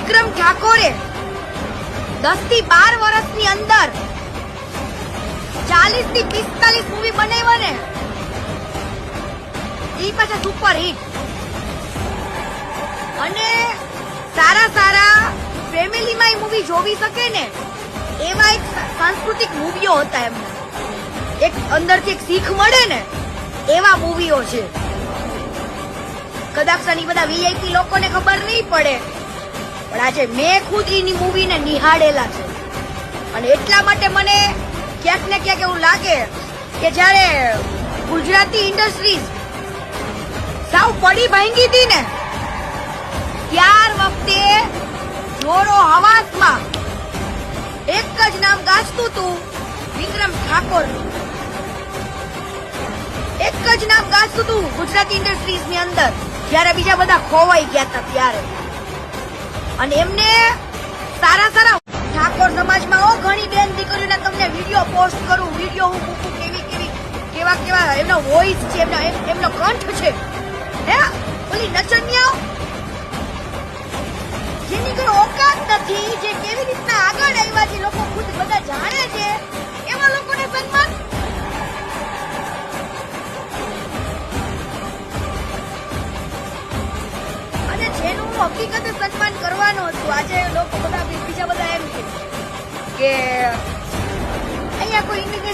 વિક્રમ ઠાકોરે દસથી બાર વર્ષની અંદર ચાલીસથી પિસ્તાલીસ મૂવી બનાવ્યા ને એ પાછા સુપર હિટ અને સારા સારા ફેમિલીમાં મૂવી જોવી શકે ને, એવા એક સાંસ્કૃતિક મૂવીઓ હતા એમના એક અંદરથી એક શીખ મળે ને, એવા મૂવીઓ છે. કદાચ બધા વીઆઈપી લોકોને ખબર નહીં પડે. પણ આજે મેં ખુદ એની મૂવીને નિહાળેલા છે. અને એટલા માટે મને ક્યાંક ને ક્યાંક એવું લાગે કે જ્યારે ગુજરાતી ઇન્ડસ્ટ્રીઝ સાવ પડી ભાંગી હતી ને, ત્યાર વખતે જોરો હવાસમાં એક જ નામ ગાજતું હતું, વિક્રમ ઠાકોર. એક જ નામ ગાજતું હતું ગુજરાતી ઇન્ડસ્ટ્રીઝની અંદર, જ્યારે બીજા બધા ખોવાઈ ગયા હતા ત્યારે. અને એમને સારા સારા ઠાકોર સમાજમાં ઓ ઘણી બેન દીકરીઓને તમને વીડિયો પોસ્ટ કરું વીડિયો હું મૂકું કેવી કેવી, કેવા કેવા એમનો વોઇસ છે, એમનો એમનો કંઠ છે. હે? ઓલી નચનિયાઓ જેની કોઈ ઓકાત નથી, જે કેવી રીતના આગળ આવ્યા છે, લોકો હકીકતે સન્માન કરવાનું હતું. આજે લોકો બધા બીજા બધા એમ કે અહીંયા કોઈ ઇમિગ્રેશન